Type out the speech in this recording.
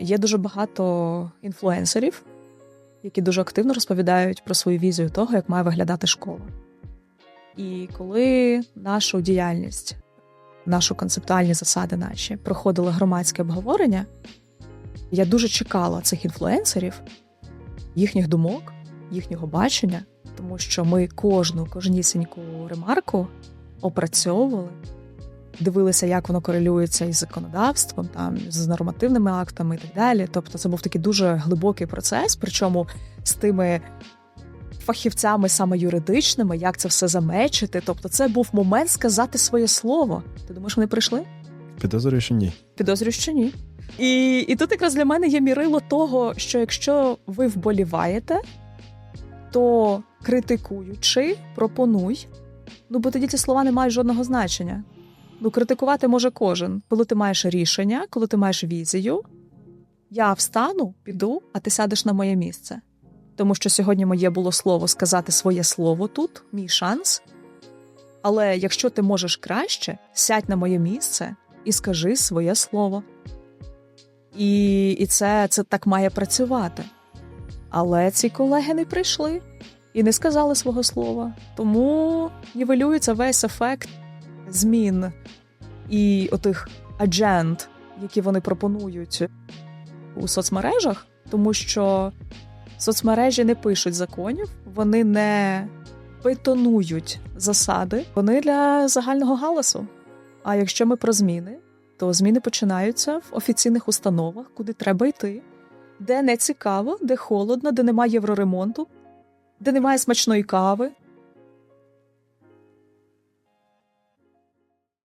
Є дуже багато інфлюенсерів, які дуже активно розповідають про свою візію того, як має виглядати школа. І коли нашу діяльність, нашу концептуальні засади наші проходили громадське обговорення, я дуже чекала цих інфлюенсерів, їхніх думок, їхнього бачення, тому що ми кожну кожнісіньку ремарку опрацьовували, дивилися, як воно корелюється із законодавством, там з нормативними актами і так далі. Тобто, це був такий дуже глибокий процес, причому з тими фахівцями саме юридичними, як це все замечити. Тобто, це був момент сказати своє слово. Ти думаєш, вони прийшли? Підозрюю, що ні. Підозрюю, що ні. І, і тут якраз для мене є мірило того, що якщо ви вболіваєте, то критикуючи, пропонуй. Ну, бо тоді ці слова не мають жодного значення. Ну, критикувати може кожен, коли ти маєш рішення, коли ти маєш візію. Я встану, піду, а ти сядеш на моє місце. Тому що сьогодні моє було слово сказати своє слово тут, мій шанс. Але якщо ти можеш краще, сядь на моє місце і скажи своє слово. І, і це, це так має працювати. Але ці колеги не прийшли і не сказали свого слова. Тому нівелюється весь ефект змін і отих адженд, які вони пропонують у соцмережах, тому що соцмережі не пишуть законів, вони не бетонують засади, вони для загального галасу. А якщо ми про зміни, то зміни починаються в офіційних установах, куди треба йти, де не цікаво, де холодно, де немає євроремонту, де немає смачної кави,